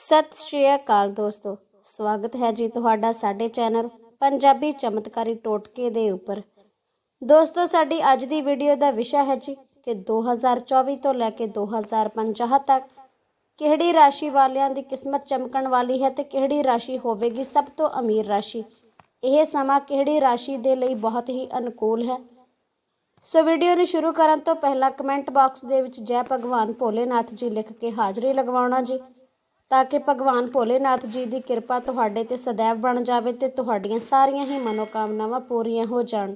ਸਤਿ ਸ਼੍ਰੀ ਅਕਾਲ ਦੋਸਤੋ। ਸਵਾਗਤ ਹੈ ਜੀ ਤੁਹਾਡਾ ਸਾਡੇ ਚੈਨਲ ਪੰਜਾਬੀ ਚਮਤਕਾਰੀ ਟੋਟਕੇ ਦੇ ਉੱਪਰ। ਦੋਸਤੋ, ਸਾਡੀ ਅੱਜ ਦੀ ਵੀਡੀਓ ਦਾ ਵਿਸ਼ਾ ਹੈ ਜੀ ਕਿ 2024 ਤੋਂ ਲੈ ਕੇ 2050 ਤੱਕ ਕਿਹੜੀ ਰਾਸ਼ੀ ਵਾਲਿਆਂ ਦੀ ਕਿਸਮਤ ਚਮਕਣ ਵਾਲੀ ਹੈ ਤੇ ਕਿਹੜੀ ਰਾਸ਼ੀ ਹੋਵੇਗੀ ਸਭ ਤੋਂ ਅਮੀਰ ਰਾਸ਼ੀ? ਇਹ ਸਮਾਂ ਕਿਹੜੀ ਰਾਸ਼ੀ ਦੇ ਲਈ ਬਹੁਤ ਹੀ ਅਨੁਕੂਲ ਹੈ? ਸੋ ਵੀਡੀਓ ਨੂੰ ਸ਼ੁਰੂ ਕਰਨ ਤੋਂ ਪਹਿਲਾਂ ਕਮੈਂਟ ਬਾਕਸ ਦੇ ਵਿੱਚ ਜੈ ਭਗਵਾਨ ਭੋਲੇਨਾਥ ਜੀ ਲਿਖ ਕੇ ਹਾਜ਼ਰੀ ਲਗਵਾਉਣਾ ਜੀ। ਤਾਂ ਕਿ ਭਗਵਾਨ ਭੋਲੇਨਾਥ ਜੀ ਦੀ ਕਿਰਪਾ ਤੁਹਾਡੇ ਤੇ ਸदैव ਬਣ ਜਾਵੇ ਤੇ ਤੁਹਾਡੀਆਂ ਸਾਰੀਆਂ ਹੀ ਮਨੋਕਾਮਨਾਵਾਂ ਪੂਰੀਆਂ ਹੋ ਜਾਣ।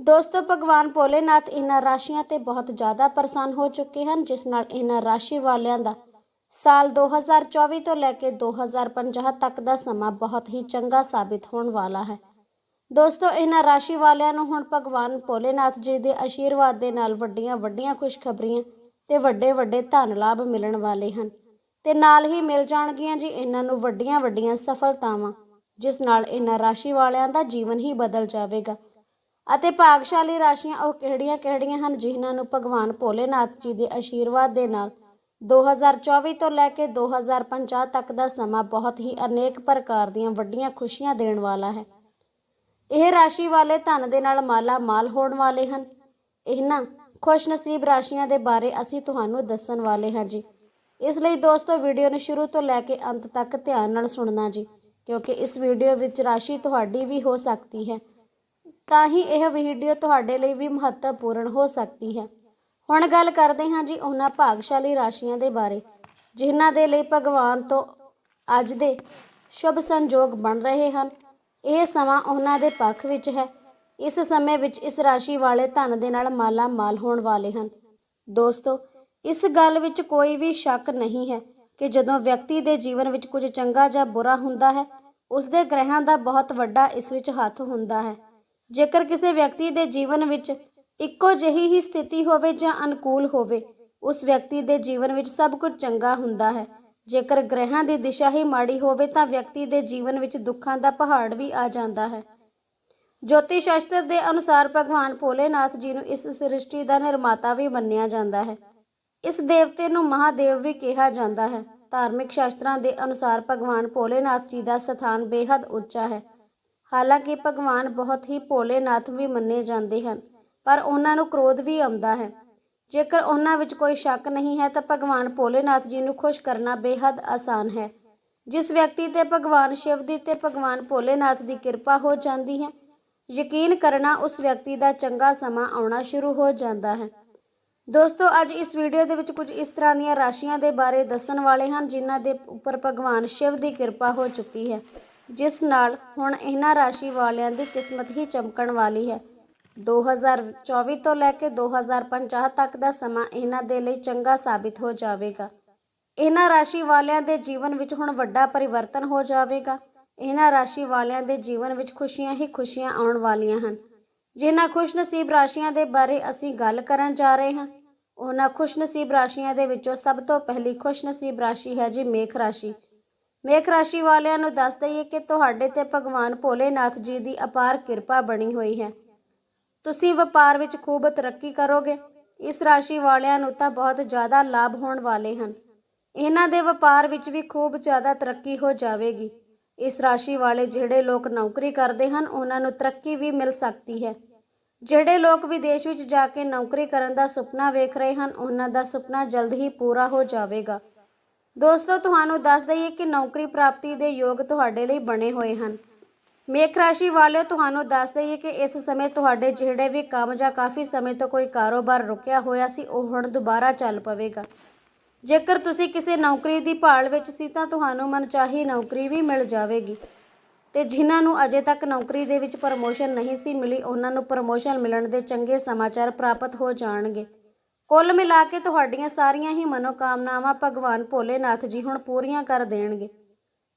ਦੋਸਤੋ, ਭਗਵਾਨ ਭੋਲੇਨਾਥ ਇਹਨਾਂ ਰਾਸ਼ੀਆਂ ਤੇ ਬਹੁਤ ਜ਼ਿਆਦਾ ਪਰੇਸ਼ਾਨ ਹੋ ਚੁੱਕੇ ਹਨ, ਜਿਸ ਨਾਲ ਇਹਨਾਂ ਰਾਸ਼ੀ ਵਾਲਿਆਂ ਦਾ ਸਾਲ 2024 ਤੋਂ ਲੈ ਕੇ 2050 ਤੱਕ ਦਾ ਸਮਾਂ ਬਹੁਤ ਹੀ ਚੰਗਾ ਸਾਬਿਤ ਹੋਣ ਵਾਲਾ ਹੈ। ਦੋਸਤੋ, ਇਹਨਾਂ ਰਾਸ਼ੀ ਵਾਲਿਆਂ ਨੂੰ ਹੁਣ ਭਗਵਾਨ ਭੋਲੇਨਾਥ ਜੀ ਦੇ ਆਸ਼ੀਰਵਾਦ ਦੇ ਨਾਲ ਵੱਡੀਆਂ ਵੱਡੀਆਂ ਖੁਸ਼ਖਬਰੀਆਂ ਤੇ ਵੱਡੇ ਵੱਡੇ ਧਨ ਲਾਭ ਮਿਲਣ ਵਾਲੇ ਹਨ। ਤੇ ਨਾਲ ਹੀ ਮਿਲ ਜਾਣਗੀਆਂ ਜੀ ਇਹਨਾਂ ਨੂੰ ਵੱਡੀਆਂ ਵੱਡੀਆਂ ਸਫਲਤਾਵਾਂ, ਜਿਸ ਨਾਲ ਇਹਨਾਂ ਰਾਸ਼ੀ ਵਾਲਿਆਂ ਦਾ ਜੀਵਨ ਹੀ ਬਦਲ ਜਾਵੇਗਾ। ਅਤੇ ਭਾਗਸ਼ਾਲੀ ਰਾਸ਼ੀਆਂ ਉਹ ਕਿਹੜੀਆਂ-ਕਿਹੜੀਆਂ ਹਨ ਜਿਨ੍ਹਾਂ ਨੂੰ ਭਗਵਾਨ ਭੋਲੇਨਾਥ ਜੀ ਦੇ ਆਸ਼ੀਰਵਾਦ ਦੇ ਨਾਲ 2024 ਤੋਂ ਲੈ ਕੇ 2050 ਤੱਕ ਦਾ ਸਮਾਂ ਬਹੁਤ ਹੀ ਅਨੇਕ ਪ੍ਰਕਾਰ ਦੀਆਂ ਵੱਡੀਆਂ ਖੁਸ਼ੀਆਂ ਦੇਣ ਵਾਲਾ ਹੈ। ਇਹ ਰਾਸ਼ੀ ਵਾਲੇ ਧਨ ਦੇ ਨਾਲ ਮਾਲਾ ਮਾਲ ਹੋਣ ਵਾਲੇ ਹਨ। ਇਹਨਾਂ ਖੁਸ਼ਨਸੀਬ ਰਾਸ਼ੀਆਂ ਦੇ ਬਾਰੇ ਅਸੀਂ ਤੁਹਾਨੂੰ ਦੱਸਣ ਵਾਲੇ ਹਾਂ ਜੀ। ਇਸ ਲਈ ਦੋਸਤੋ ਵੀਡੀਓ ਨੂੰ ਸ਼ੁਰੂ ਤੋਂ ਲੈ ਕੇ ਅੰਤ ਤੱਕ ਧਿਆਨ ਨਾਲ ਸੁਣਨਾ ਜੀ, ਕਿਉਂਕਿ ਇਸ ਵੀਡੀਓ ਵਿੱਚ ਰਾਸ਼ੀ ਤੁਹਾਡੀ ਵੀ ਹੋ ਸਕਦੀ ਹੈ। ਤਾਂ ਹੀ ਇਹ ਵੀਡੀਓ ਤੁਹਾਡੇ ਲਈ ਵੀ ਮਹੱਤਵਪੂਰਨ ਹੋ ਸਕਦੀ ਹੈ। ਹੁਣ ਗੱਲ ਕਰਦੇ ਹਾਂ ਜੀ ਉਹਨਾਂ ਭਾਗਸ਼ਾਲੀ ਰਾਸ਼ੀਆਂ ਦੇ ਬਾਰੇ, ਜਿਨ੍ਹਾਂ ਦੇ ਲਈ ਭਗਵਾਨ ਤੋਂ ਅੱਜ ਦੇ ਸ਼ੁਭ ਸੰਜੋਗ ਬਣ ਰਹੇ ਹਨ। ਇਹ ਸਮਾਂ ਉਹਨਾਂ ਦੇ ਪੱਖ ਵਿੱਚ ਹੈ। ਇਸ ਸਮੇਂ ਵਿੱਚ ਇਸ ਰਾਸ਼ੀ ਵਾਲੇ ਧਨ ਦੇ ਨਾਲ ਮਾਲਾ ਮਾਲ ਹੋਣ ਵਾਲੇ ਹਨ। ਦੋਸਤੋ ਇਸ ਗੱਲ ਵਿੱਚ ਕੋਈ ਵੀ ਸ਼ੱਕ ਨਹੀਂ ਹੈ ਕਿ ਜਦੋਂ ਵਿਅਕਤੀ ਦੇ ਜੀਵਨ ਵਿੱਚ ਕੁਝ ਚੰਗਾ ਜਾਂ ਬੁਰਾ ਹੁੰਦਾ ਹੈ ਉਸ ਦੇ ਗ੍ਰਹਿਾਂ ਦਾ ਬਹੁਤ ਵੱਡਾ ਇਸ ਵਿੱਚ ਹੱਥ ਹੁੰਦਾ ਹੈ। ਜੇਕਰ ਕਿਸੇ ਵਿਅਕਤੀ ਦੇ ਜੀਵਨ ਵਿੱਚ ਇੱਕੋ ਜਿਹੀ ਹੀ ਸਥਿਤੀ ਹੋਵੇ ਜਾਂ ਅਨੁਕੂਲ ਹੋਵੇ, ਉਸ ਵਿਅਕਤੀ ਦੇ ਜੀਵਨ ਵਿੱਚ ਸਭ ਕੁਝ ਚੰਗਾ ਹੁੰਦਾ ਹੈ। ਜੇਕਰ ਗ੍ਰਹਿਾਂ ਦੀ ਦਿਸ਼ਾ ਹੀ ਮਾੜੀ ਹੋਵੇ ਤਾਂ ਵਿਅਕਤੀ ਦੇ ਜੀਵਨ ਵਿੱਚ ਦੁੱਖਾਂ ਦਾ ਪਹਾੜ ਵੀ ਆ ਜਾਂਦਾ ਹੈ। ਜੋਤੀ ਸ਼ਾਸਤਰ ਦੇ ਅਨੁਸਾਰ ਭਗਵਾਨ ਭੋਲੇਨਾਥ ਜੀ ਨੂੰ ਇਸ ਸ੍ਰਿਸ਼ਟੀ ਦਾ ਨਿਰਮਾਤਾ ਵੀ ਮੰਨਿਆ ਜਾਂਦਾ ਹੈ। ਇਸ ਦੇਵਤੇ ਨੂੰ ਮਹਾਦੇਵ ਵੀ ਕਿਹਾ ਜਾਂਦਾ ਹੈ। ਧਾਰਮਿਕ ਸ਼ਾਸਤਰਾਂ ਦੇ ਅਨੁਸਾਰ ਭਗਵਾਨ ਭੋਲੇਨਾਥ ਜੀ ਦਾ ਸਥਾਨ ਬੇहद ਉੱਚਾ ਹੈ। ਹਾਲਾਂਕਿ ਭਗਵਾਨ ਬਹੁਤ ਹੀ ਭੋਲੇਨਾਥ ਵੀ ਮੰਨੇ ਜਾਂਦੇ ਹਨ, ਪਰ ਉਹਨਾਂ ਨੂੰ ਕ੍ਰੋਧ ਵੀ ਆਉਂਦਾ ਹੈ। ਜੇਕਰ ਉਹਨਾਂ ਵਿੱਚ ਕੋਈ ਸ਼ੱਕ ਨਹੀਂ ਹੈ, ਤਾਂ ਭਗਵਾਨ ਭੋਲੇਨਾਥ ਜੀ ਨੂੰ ਖੁਸ਼ ਕਰਨਾ ਬੇहद ਆਸਾਨ ਹੈ। ਜਿਸ ਵਿਅਕਤੀ ਤੇ ਭਗਵਾਨ ਸ਼ਿਵ ਦੀ ਤੇ ਭਗਵਾਨ ਭੋਲੇਨਾਥ ਦੀ ਕਿਰਪਾ ਹੋ ਜਾਂਦੀ ਹੈ, ਯਕੀਨ ਕਰਨਾ ਉਸ ਵਿਅਕਤੀ ਦਾ ਚੰਗਾ ਸਮਾਂ ਆਉਣਾ ਸ਼ੁਰੂ ਹੋ ਜਾਂਦਾ ਹੈ। ਦੋਸਤੋ, ਅੱਜ ਇਸ ਵੀਡੀਓ ਦੇ ਵਿੱਚ ਕੁਝ ਇਸ ਤਰ੍ਹਾਂ ਦੀਆਂ ਰਾਸ਼ੀਆਂ ਦੇ ਬਾਰੇ ਦੱਸਣ ਵਾਲੇ ਹਨ, ਜਿਨ੍ਹਾਂ ਦੇ ਉੱਪਰ ਭਗਵਾਨ ਸ਼ਿਵ ਦੀ ਕਿਰਪਾ ਹੋ ਚੁੱਕੀ ਹੈ, ਜਿਸ ਨਾਲ ਹੁਣ ਇਹਨਾਂ ਰਾਸ਼ੀ ਵਾਲਿਆਂ ਦੀ ਕਿਸਮਤ ਹੀ ਚਮਕਣ ਵਾਲੀ ਹੈ। 2024 ਤੋਂ ਲੈ ਕੇ 2050 ਤੱਕ ਦਾ ਸਮਾਂ ਇਹਨਾਂ ਦੇ ਲਈ ਚੰਗਾ ਸਾਬਿਤ ਹੋ ਜਾਵੇਗਾ। ਇਹਨਾਂ ਰਾਸ਼ੀ ਵਾਲਿਆਂ ਦੇ ਜੀਵਨ ਵਿੱਚ ਹੁਣ ਵੱਡਾ ਪਰਿਵਰਤਨ ਹੋ ਜਾਵੇਗਾ। ਇਹਨਾਂ ਰਾਸ਼ੀ ਵਾਲਿਆਂ ਦੇ ਜੀਵਨ ਵਿੱਚ ਖੁਸ਼ੀਆਂ ਹੀ ਖੁਸ਼ੀਆਂ ਆਉਣ ਵਾਲੀਆਂ ਹਨ। ਜਿਨ੍ਹਾਂ ਖੁਸ਼ਨਸੀਬ ਰਾਸ਼ੀਆਂ ਦੇ ਬਾਰੇ ਅਸੀਂ ਗੱਲ ਕਰਨ ਜਾ ਰਹੇ ਹਾਂ, ਉਹਨਾਂ ਖੁਸ਼ਨਸੀਬ ਰਾਸ਼ੀਆਂ ਦੇ ਵਿੱਚੋਂ ਸਭ ਤੋਂ ਪਹਿਲੀ ਖੁਸ਼ਨਸੀਬ ਰਾਸ਼ੀ ਹੈ ਜੀ ਮੇਖ ਰਾਸ਼ੀ। ਮੇਖ ਰਾਸ਼ੀ ਵਾਲਿਆਂ ਨੂੰ ਦੱਸ ਦਈਏ ਕਿ ਤੁਹਾਡੇ ਤੇ ਭਗਵਾਨ ਭੋਲੇਨਾਥ ਜੀ ਦੀ ਅਪਾਰ ਕਿਰਪਾ ਬਣੀ ਹੋਈ ਹੈ। ਤੁਸੀਂ ਵਪਾਰ ਵਿੱਚ ਖੂਬ ਤਰੱਕੀ ਕਰੋਗੇ। ਇਸ ਰਾਸ਼ੀ ਵਾਲਿਆਂ ਨੂੰ ਤਾਂ ਬਹੁਤ ਜ਼ਿਆਦਾ ਲਾਭ ਹੋਣ ਵਾਲੇ ਹਨ। ਇਹਨਾਂ ਦੇ ਵਪਾਰ ਵਿੱਚ ਵੀ ਖੂਬ ਜ਼ਿਆਦਾ ਤਰੱਕੀ ਹੋ ਜਾਵੇਗੀ। ਇਸ ਰਾਸ਼ੀ ਵਾਲੇ ਜਿਹੜੇ ਲੋਕ ਨੌਕਰੀ ਕਰਦੇ ਹਨ, ਉਹਨਾਂ ਨੂੰ ਤਰੱਕੀ ਵੀ ਮਿਲ ਸਕਦੀ ਹੈ। ਜਿਹੜੇ ਲੋਕ ਵਿਦੇਸ਼ ਵਿੱਚ ਜਾ ਕੇ ਨੌਕਰੀ ਕਰਨ ਦਾ ਸੁਪਨਾ ਵੇਖ ਰਹੇ ਹਨ, ਉਹਨਾਂ ਦਾ ਸੁਪਨਾ ਜਲਦ ਹੀ ਪੂਰਾ ਹੋ ਜਾਵੇਗਾ। ਦੋਸਤੋ, ਤੁਹਾਨੂੰ ਦੱਸ ਦਈਏ ਕਿ ਨੌਕਰੀ ਪ੍ਰਾਪਤੀ ਦੇ ਯੋਗ ਤੁਹਾਡੇ ਲਈ ਬਣੇ ਹੋਏ ਹਨ। ਮੇਖ ਰਾਸ਼ੀ ਵਾਲਿਓ, ਤੁਹਾਨੂੰ ਦੱਸ ਦਈਏ ਕਿ ਇਸ ਸਮੇਂ ਤੁਹਾਡੇ ਜਿਹੜੇ ਵੀ ਕੰਮ ਜਾਂ ਕਾਫੀ ਸਮੇਂ ਤੋਂ ਕੋਈ ਕਾਰੋਬਾਰ ਰੁਕਿਆ ਹੋਇਆ ਸੀ, ਉਹ ਹੁਣ ਦੁਬਾਰਾ ਚੱਲ ਪਵੇਗਾ। ਜੇਕਰ ਤੁਸੀਂ ਕਿਸੇ ਨੌਕਰੀ ਦੀ ਭਾਲ ਵਿੱਚ ਸੀ ਤਾਂ ਤੁਹਾਨੂੰ ਮਨਚਾਹੀ ਨੌਕਰੀ ਵੀ ਮਿਲ ਜਾਵੇਗੀ। ਤੇ ਜਿਨ੍ਹਾਂ ਨੂੰ ਅਜੇ ਤੱਕ ਨੌਕਰੀ ਦੇ ਵਿੱਚ ਪ੍ਰਮੋਸ਼ਨ ਨਹੀਂ ਸੀ ਮਿਲੀ, ਉਹਨਾਂ ਨੂੰ ਪ੍ਰਮੋਸ਼ਨ ਮਿਲਣ ਦੇ ਚੰਗੇ ਸਮਾਚਾਰ ਪ੍ਰਾਪਤ ਹੋ ਜਾਣਗੇ। ਕੁੱਲ ਮਿਲਾ ਕੇ ਤੁਹਾਡੀਆਂ ਸਾਰੀਆਂ ਹੀ ਮਨੋਕਾਮਨਾਵਾਂ ਭਗਵਾਨ ਭੋਲੇਨਾਥ ਜੀ ਹੁਣ ਪੂਰੀਆਂ ਕਰ ਦੇਣਗੇ।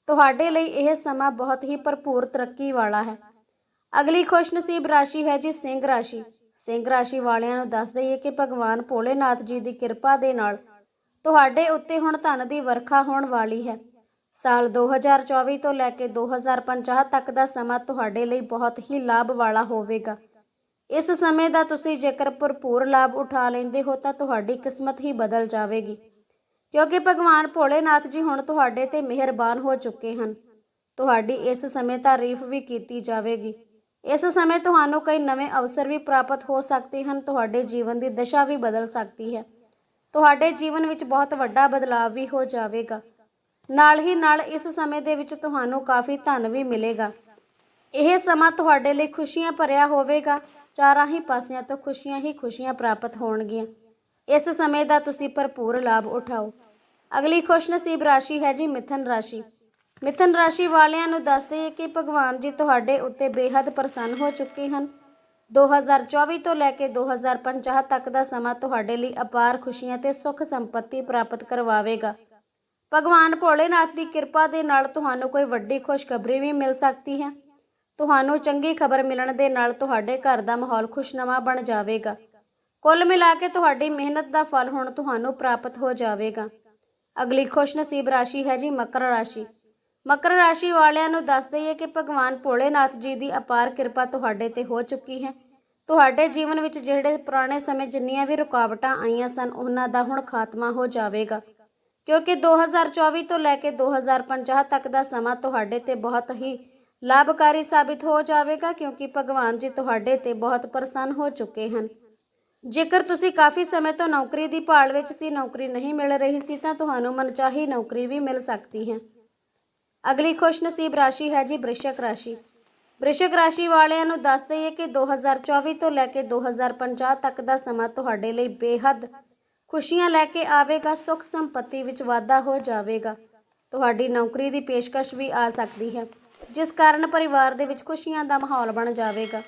ਤੁਹਾਡੇ ਲਈ ਇਹ ਸਮਾਂ ਬਹੁਤ ਹੀ ਭਰਪੂਰ ਤਰੱਕੀ ਵਾਲਾ ਹੈ। ਅਗਲੀ ਖੁਸ਼ਨਸੀਬ ਰਾਸ਼ੀ ਹੈ ਜੀ ਸਿੰਘ ਰਾਸ਼ੀ। ਸਿੰਘ ਰਾਸ਼ੀ ਵਾਲਿਆਂ ਨੂੰ ਦੱਸ ਦਈਏ ਕਿ ਭਗਵਾਨ ਭੋਲੇਨਾਥ ਜੀ ਦੀ ਕਿਰਪਾ ਦੇ ਨਾਲ ਤੁਹਾਡੇ ਉੱਤੇ ਹੁਣ ਧਨ ਦੀ ਵਰਖਾ ਹੋਣ ਵਾਲੀ ਹੈ। ਸਾਲ 2024 ਤੋਂ ਲੈ ਕੇ 2050 ਤੱਕ ਦਾ ਸਮਾਂ ਤੁਹਾਡੇ ਲਈ ਬਹੁਤ ਹੀ ਲਾਭ ਵਾਲਾ ਹੋਵੇਗਾ। ਇਸ ਸਮੇਂ ਦਾ ਤੁਸੀਂ ਜੇਕਰ ਭਰਪੂਰ ਲਾਭ ਉਠਾ ਲੈਂਦੇ ਹੋ ਤਾਂ ਤੁਹਾਡੀ ਕਿਸਮਤ ਹੀ ਬਦਲ ਜਾਵੇਗੀ। ਕਿਉਂਕਿ ਭਗਵਾਨ ਭੋਲੇਨਾਥ ਜੀ ਹੁਣ ਤੁਹਾਡੇ ਤੇ ਮਿਹਰਬਾਨ ਹੋ ਚੁੱਕੇ ਹਨ। ਤੁਹਾਡੀ ਇਸ ਸਮੇਂ ਤਾਰੀਫ ਵੀ ਕੀਤੀ ਜਾਵੇਗੀ। ਇਸ ਸਮੇਂ ਤੁਹਾਨੂੰ ਕਈ ਨਵੇਂ ਅਵਸਰ ਵੀ ਪ੍ਰਾਪਤ ਹੋ ਸਕਦੇ ਹਨ, ਤੁਹਾਡੇ ਜੀਵਨ ਦੀ ਦਸ਼ਾ ਵੀ ਬਦਲ ਸਕਦੀ ਹੈ। ਤੁਹਾਡੇ ਜੀਵਨ ਵਿੱਚ ਬਹੁਤ ਵੱਡਾ ਬਦਲਾਅ ਵੀ ਹੋ ਜਾਵੇਗਾ। ਨਾਲ ਹੀ ਨਾਲ ਇਸ ਸਮੇਂ ਦੇ ਵਿੱਚ ਤੁਹਾਨੂੰ ਕਾਫੀ ਧਨ ਵੀ ਮਿਲੇਗਾ। ਇਹ ਸਮਾਂ ਤੁਹਾਡੇ ਲਈ ਖੁਸ਼ੀਆਂ ਭਰਿਆ ਹੋਵੇਗਾ। ਚਾਰਾਂ ਹੀ ਪਾਸਿਆਂ ਤੋਂ ਖੁਸ਼ੀਆਂ ਹੀ ਖੁਸ਼ੀਆਂ ਪ੍ਰਾਪਤ ਹੋਣਗੀਆਂ। ਇਸ ਸਮੇਂ ਦਾ ਤੁਸੀਂ ਭਰਪੂਰ ਲਾਭ ਉਠਾਓ। ਅਗਲੀ ਖੁਸ਼ਨਸੀਬ ਰਾਸ਼ੀ ਹੈ ਜੀ ਮਿਥਨ ਰਾਸ਼ੀ। ਮਿਥਨ ਰਾਸ਼ੀ ਵਾਲਿਆਂ ਨੂੰ ਦੱਸਦੇ ਹਾਂ ਕਿ ਭਗਵਾਨ ਜੀ ਤੁਹਾਡੇ ਉੱਤੇ ਬੇहद ਪ੍ਰਸੰਨ ਹੋ ਚੁੱਕੇ ਹਨ। 2024 ਤੋਂ ਲੈ ਕੇ 2050 ਤੱਕ ਦਾ ਸਮਾਂ ਤੁਹਾਡੇ ਲਈ ਅਪਾਰ ਖੁਸ਼ੀਆਂ ਤੇ ਸੁੱਖ ਸੰਪਤੀ ਪ੍ਰਾਪਤ ਕਰਵਾਵੇਗਾ। ਭਗਵਾਨ ਭੋਲੇਨਾਥ ਦੀ ਕਿਰਪਾ ਦੇ ਨਾਲ ਤੁਹਾਨੂੰ ਕੋਈ ਵੱਡੀ ਖੁਸ਼ਖਬਰੀ ਵੀ ਮਿਲ ਸਕਦੀ ਹੈ। ਤੁਹਾਨੂੰ ਚੰਗੀ ਖਬਰ ਮਿਲਣ ਦੇ ਨਾਲ ਤੁਹਾਡੇ ਘਰ ਦਾ ਮਾਹੌਲ ਖੁਸ਼ਨਵਾ ਬਣ ਜਾਵੇਗਾ। ਕੁੱਲ ਮਿਲਾ ਕੇ ਤੁਹਾਡੀ ਮਿਹਨਤ ਦਾ ਫਲ ਹੁਣ ਤੁਹਾਨੂੰ ਪ੍ਰਾਪਤ ਹੋ ਜਾਵੇਗਾ। ਅਗਲੀ ਖੁਸ਼ਨਸੀਬ ਰਾਸ਼ੀ ਹੈ ਜੀ ਮਕਰ ਰਾਸ਼ੀ। ਮਕਰ ਰਾਸ਼ੀ ਵਾਲਿਆਂ ਨੂੰ ਦੱਸ ਦਈਏ ਕਿ ਭਗਵਾਨ ਭੋਲੇਨਾਥ ਜੀ ਦੀ ਅਪਾਰ ਕਿਰਪਾ ਤੁਹਾਡੇ ਤੇ ਹੋ ਚੁੱਕੀ ਹੈ। ਤੁਹਾਡੇ ਜੀਵਨ ਵਿੱਚ ਜਿਹੜੇ ਪੁਰਾਣੇ ਸਮੇਂ ਜਿੰਨੀਆਂ ਵੀ ਰੁਕਾਵਟਾਂ ਆਈਆਂ ਸਨ, ਉਹਨਾਂ ਦਾ ਹੁਣ ਖਾਤਮਾ ਹੋ ਜਾਵੇਗਾ। ਕਿਉਂਕਿ 2024 ਤੋਂ ਲੈ ਕੇ 2050 ਤੱਕ ਦਾ ਸਮਾਂ ਤੁਹਾਡੇ ਤੇ ਬਹੁਤ ਹੀ ਲਾਭਕਾਰੀ ਸਾਬਿਤ ਹੋ ਜਾਵੇਗਾ, ਕਿਉਂਕਿ ਭਗਵਾਨ ਜੀ ਤੁਹਾਡੇ ਤੇ ਬਹੁਤ ਪ੍ਰਸੰਨ ਹੋ ਚੁੱਕੇ ਹਨ। ਜੇਕਰ ਤੁਸੀਂ ਕਾਫੀ ਸਮੇਂ ਤੋਂ ਨੌਕਰੀ ਦੀ ਭਾਲ ਵਿੱਚ ਸੀ, ਨੌਕਰੀ ਨਹੀਂ ਮਿਲ ਰਹੀ ਸੀ, ਤਾਂ ਤੁਹਾਨੂੰ ਮਨਚਾਹੀ ਨੌਕਰੀ ਵੀ ਮਿਲ ਸਕਦੀ ਹੈ। ਅਗਲੀ ਖੁਸ਼ਨਸੀਬ ਰਾਸ਼ੀ ਹੈ ਜੀ ਬ੍ਰਿਸ਼ਕ ਰਾਸ਼ੀ। ਬ੍ਰਿਸ਼ਕ ਰਾਸ਼ੀ ਵਾਲਿਆਂ ਨੂੰ ਦੱਸ ਦਈਏ ਕਿ 2024 ਤੋਂ ਲੈ ਕੇ 2050 ਤੱਕ ਦਾ ਸਮਾਂ ਤੁਹਾਡੇ ਲਈ ਬੇਹੱਦ ਖੁਸ਼ੀਆਂ ਲੈ ਕੇ ਆਵੇਗਾ, ਸੁੱਖ ਸੰਪਤੀ ਵਿੱਚ ਵਾਧਾ ਹੋ ਜਾਵੇਗਾ। ਤੁਹਾਡੀ ਨੌਕਰੀ ਦੀ ਪੇਸ਼ਕਸ਼ ਵੀ ਆ ਸਕਦੀ ਹੈ, ਜਿਸ ਕਾਰਨ ਪਰਿਵਾਰ ਦੇ ਵਿੱਚ ਖੁਸ਼ੀਆਂ ਦਾ ਮਾਹੌਲ ਬਣ ਜਾਵੇਗਾ।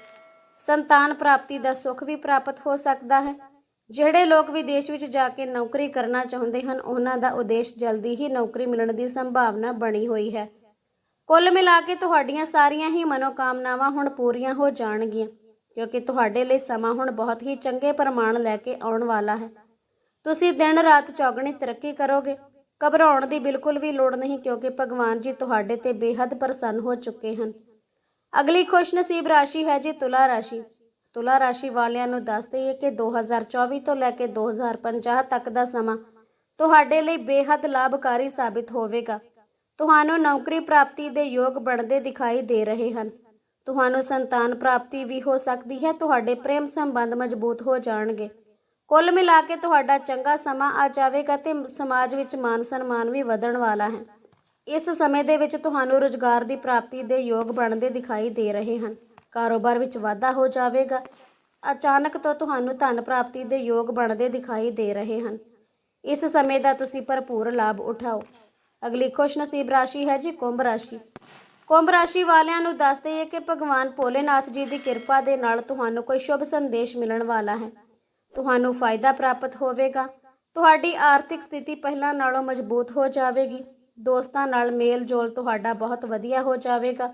ਸੰਤਾਨ ਪ੍ਰਾਪਤੀ ਦਾ ਸੁੱਖ ਵੀ ਪ੍ਰਾਪਤ ਹੋ ਸਕਦਾ ਹੈ। ਜਿਹੜੇ ਲੋਕ ਵਿਦੇਸ਼ ਵਿੱਚ ਜਾ ਕੇ ਨੌਕਰੀ ਕਰਨਾ ਚਾਹੁੰਦੇ ਹਨ, ਉਹਨਾਂ ਦਾ ਉਦੇਸ਼ ਜਲਦੀ ਹੀ ਨੌਕਰੀ ਮਿਲਣ ਦੀ ਸੰਭਾਵਨਾ ਬਣੀ ਹੋਈ ਹੈ। ਕੁੱਲ ਮਿਲਾ ਕੇ ਤੁਹਾਡੀਆਂ ਸਾਰੀਆਂ ਹੀ ਮਨੋਕਾਮਨਾਵਾਂ ਹੁਣ ਪੂਰੀਆਂ ਹੋ ਜਾਣਗੀਆਂ, ਕਿਉਂਕਿ ਤੁਹਾਡੇ ਲਈ ਸਮਾਂ ਹੁਣ ਬਹੁਤ ਹੀ ਚੰਗੇ ਪ੍ਰਮਾਣ ਲੈ ਕੇ ਆਉਣ ਵਾਲਾ ਹੈ। ਤੁਸੀਂ ਦਿਨ ਰਾਤ ਚੌਗਣੀ ਤਰੱਕੀ ਕਰੋਗੇ। ਘਬਰਾਉਣ ਦੀ ਬਿਲਕੁਲ ਵੀ ਲੋੜ ਨਹੀਂ, ਕਿਉਂਕਿ ਭਗਵਾਨ ਜੀ ਤੁਹਾਡੇ ਤੇ ਬੇहद ਪ੍ਰਸੰਨ ਹੋ ਚੁੱਕੇ ਹਨ। ਅਗਲੀ ਖੁਸ਼ਨਸੀਬ ਰਾਸ਼ੀ ਹੈ ਜੀ ਤੁਲਾ ਰਾਸ਼ੀ। ਤੁਲਾ ਰਾਸ਼ੀ ਵਾਲਿਆਂ ਨੂੰ ਦੱਸ ਦਈਏ ਕਿ 2024 ਤੋਂ ਲੈ ਕੇ 2050 ਤੱਕ ਦਾ ਸਮਾਂ ਤੁਹਾਡੇ ਲਈ ਬੇਹੱਦ ਲਾਭਕਾਰੀ ਸਾਬਿਤ ਹੋਵੇਗਾ। ਤੁਹਾਨੂੰ ਨੌਕਰੀ ਪ੍ਰਾਪਤੀ ਦੇ ਯੋਗ ਬਣਦੇ ਦਿਖਾਈ ਦੇ ਰਹੇ ਹਨ। ਤੁਹਾਨੂੰ ਸੰਤਾਨ ਪ੍ਰਾਪਤੀ ਵੀ ਹੋ ਸਕਦੀ ਹੈ, ਤੁਹਾਡੇ ਪ੍ਰੇਮ ਸੰਬੰਧ ਮਜ਼ਬੂਤ ਹੋ ਜਾਣਗੇ। ਕੁੱਲ ਮਿਲਾ ਕੇ ਤੁਹਾਡਾ ਚੰਗਾ ਸਮਾਂ ਆ ਜਾਵੇਗਾ ਤੇ ਸਮਾਜ ਵਿੱਚ ਮਾਨ ਸਨਮਾਨ ਵੀ ਵਧਣ ਵਾਲਾ ਹੈ। ਇਸ ਸਮੇਂ ਦੇ ਵਿੱਚ ਤੁਹਾਨੂੰ ਰੁਜ਼ਗਾਰ ਦੀ ਪ੍ਰਾਪਤੀ ਦੇ ਯੋਗ ਬਣਦੇ ਦਿਖਾਈ ਦੇ ਰਹੇ ਹਨ। ਕਾਰੋਬਾਰ ਵਿੱਚ ਵਾਧਾ ਹੋ ਜਾਵੇਗਾ। ਅਚਾਨਕ ਤੋਂ ਤੁਹਾਨੂੰ ਧਨ ਪ੍ਰਾਪਤੀ ਦੇ ਯੋਗ ਬਣਦੇ ਦਿਖਾਈ ਦੇ ਰਹੇ ਹਨ। ਇਸ ਸਮੇਂ ਦਾ ਤੁਸੀਂ ਭਰਪੂਰ ਲਾਭ ਉਠਾਓ। ਅਗਲੀ ਖੁਸ਼ਨਸੀਬ ਰਾਸ਼ੀ ਹੈ ਜੀ ਕੁੰਭ ਰਾਸ਼ੀ। ਕੁੰਭ ਰਾਸ਼ੀ ਵਾਲਿਆਂ ਨੂੰ ਦੱਸ ਦਈਏ ਕਿ ਭਗਵਾਨ ਭੋਲੇਨਾਥ ਜੀ ਦੀ ਕਿਰਪਾ ਦੇ ਨਾਲ ਤੁਹਾਨੂੰ ਕੋਈ ਸ਼ੁਭ ਸੰਦੇਸ਼ ਮਿਲਣ ਵਾਲਾ ਹੈ। ਤੁਹਾਨੂੰ ਫਾਇਦਾ ਪ੍ਰਾਪਤ ਹੋਵੇਗਾ। ਤੁਹਾਡੀ ਆਰਥਿਕ ਸਥਿਤੀ ਪਹਿਲਾਂ ਨਾਲੋਂ ਮਜ਼ਬੂਤ ਹੋ ਜਾਵੇਗੀ। ਦੋਸਤਾਂ ਨਾਲ ਮੇਲ ਜੋਲ ਤੁਹਾਡਾ ਬਹੁਤ ਵਧੀਆ ਹੋ ਜਾਵੇਗਾ।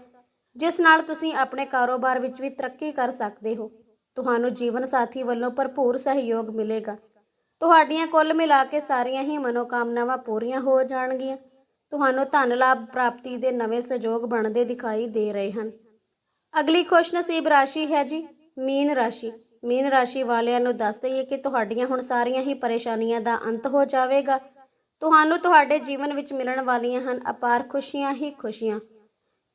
ਜਿਸ ਨਾਲ ਤੁਸੀਂ ਆਪਣੇ ਕਾਰੋਬਾਰ ਵਿੱਚ ਵੀ ਤਰੱਕੀ ਕਰ ਸਕਦੇ ਹੋ। ਤੁਹਾਨੂੰ ਜੀਵਨ ਸਾਥੀ ਵੱਲੋਂ ਭਰਪੂਰ ਸਹਿਯੋਗ ਮਿਲੇਗਾ। ਤੁਹਾਡੀਆਂ ਕੁੱਲ ਮਿਲਾ ਕੇ ਸਾਰੀਆਂ ਹੀ ਮਨੋਕਾਮਨਾਵਾਂ ਪੂਰੀਆਂ ਹੋ ਜਾਣਗੀਆਂ। ਤੁਹਾਨੂੰ ਧਨ ਲਾਭ ਪ੍ਰਾਪਤੀ ਦੇ ਨਵੇਂ ਸਹਿਯੋਗ ਬਣਦੇ ਦਿਖਾਈ ਦੇ ਰਹੇ ਹਨ। ਅਗਲੀ ਖੁਸ਼ਨਸੀਬ ਰਾਸ਼ੀ ਹੈ ਜੀ, ਮੀਨ ਰਾਸ਼ੀ। ਮੀਨ ਰਾਸ਼ੀ ਵਾਲਿਆਂ ਨੂੰ ਦੱਸ ਦਈਏ ਕਿ ਤੁਹਾਡੀਆਂ ਹੁਣ ਸਾਰੀਆਂ ਹੀ ਪਰੇਸ਼ਾਨੀਆਂ ਦਾ ਅੰਤ ਹੋ ਜਾਵੇਗਾ। ਤੁਹਾਨੂੰ ਤੁਹਾਡੇ ਜੀਵਨ ਵਿੱਚ ਮਿਲਣ ਵਾਲੀਆਂ ਹਨ ਅਪਾਰ ਖੁਸ਼ੀਆਂ ਹੀ ਖੁਸ਼ੀਆਂ।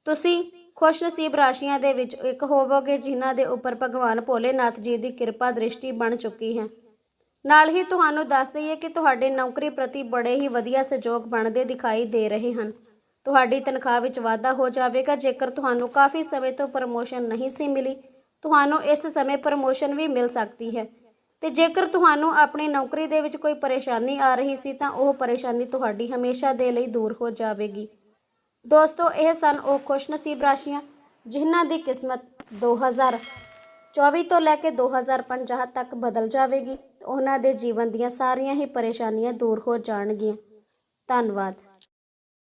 ਤੁਸੀਂ ਖੁਸ਼ਨਸੀਬ ਰਾਸ਼ੀਆਂ ਦੇ ਵਿੱਚ ਇੱਕ ਹੋਵੋਗੇ ਜਿਨ੍ਹਾਂ ਦੇ ਉੱਪਰ ਭਗਵਾਨ ਭੋਲੇਨਾਥ ਜੀ ਦੀ ਕਿਰਪਾ ਦ੍ਰਿਸ਼ਟੀ ਬਣ ਚੁੱਕੀ ਹੈ। ਨਾਲ ਹੀ ਤੁਹਾਨੂੰ ਦੱਸ ਦਈਏ ਕਿ ਤੁਹਾਡੇ ਨੌਕਰੀ ਪ੍ਰਤੀ ਬੜੇ ਹੀ ਵਧੀਆ ਸਹਿਯੋਗ ਬਣਦੇ ਦਿਖਾਈ ਦੇ ਰਹੇ ਹਨ। ਤੁਹਾਡੀ ਤਨਖਾਹ ਵਿੱਚ ਵਾਧਾ ਹੋ ਜਾਵੇਗਾ, ਜੇਕਰ ਤੁਹਾਨੂੰ ਕਾਫੀ ਸਮੇਂ ਤੋਂ ਪ੍ਰਮੋਸ਼ਨ ਨਹੀਂ ਸੀ ਮਿਲੀ, ਤੁਹਾਨੂੰ ਇਸ ਸਮੇਂ ਪ੍ਰਮੋਸ਼ਨ ਵੀ ਮਿਲ ਸਕਦੀ ਹੈ। ਤੇ ਜੇਕਰ ਤੁਹਾਨੂੰ ਆਪਣੀ ਨੌਕਰੀ ਦੇ ਵਿੱਚ ਕੋਈ ਪਰੇਸ਼ਾਨੀ ਆ ਰਹੀ ਸੀ ਤਾਂ ਉਹ ਪਰੇਸ਼ਾਨੀ ਤੁਹਾਡੀ ਹਮੇਸ਼ਾ ਦੇ ਲਈ ਦੂਰ ਹੋ ਜਾਵੇਗੀ। ਦੋਸਤੋ, ਇਹ ਸਨ ਉਹ ਖੁਸ਼ਨਸੀਬ ਰਾਸ਼ੀਆਂ ਜਿਨ੍ਹਾਂ ਦੀ ਕਿਸਮਤ 2024 ਤੋਂ ਲੈ ਕੇ 2050 ਤੱਕ ਬਦਲ ਜਾਵੇਗੀ ਉਹਨਾਂ ਦੇ ਜੀਵਨ ਦੀਆਂ ਸਾਰੀਆਂ ਹੀ ਪਰੇਸ਼ਾਨੀਆਂ ਦੂਰ ਹੋ ਜਾਣਗੀਆਂ। ਧੰਨਵਾਦ।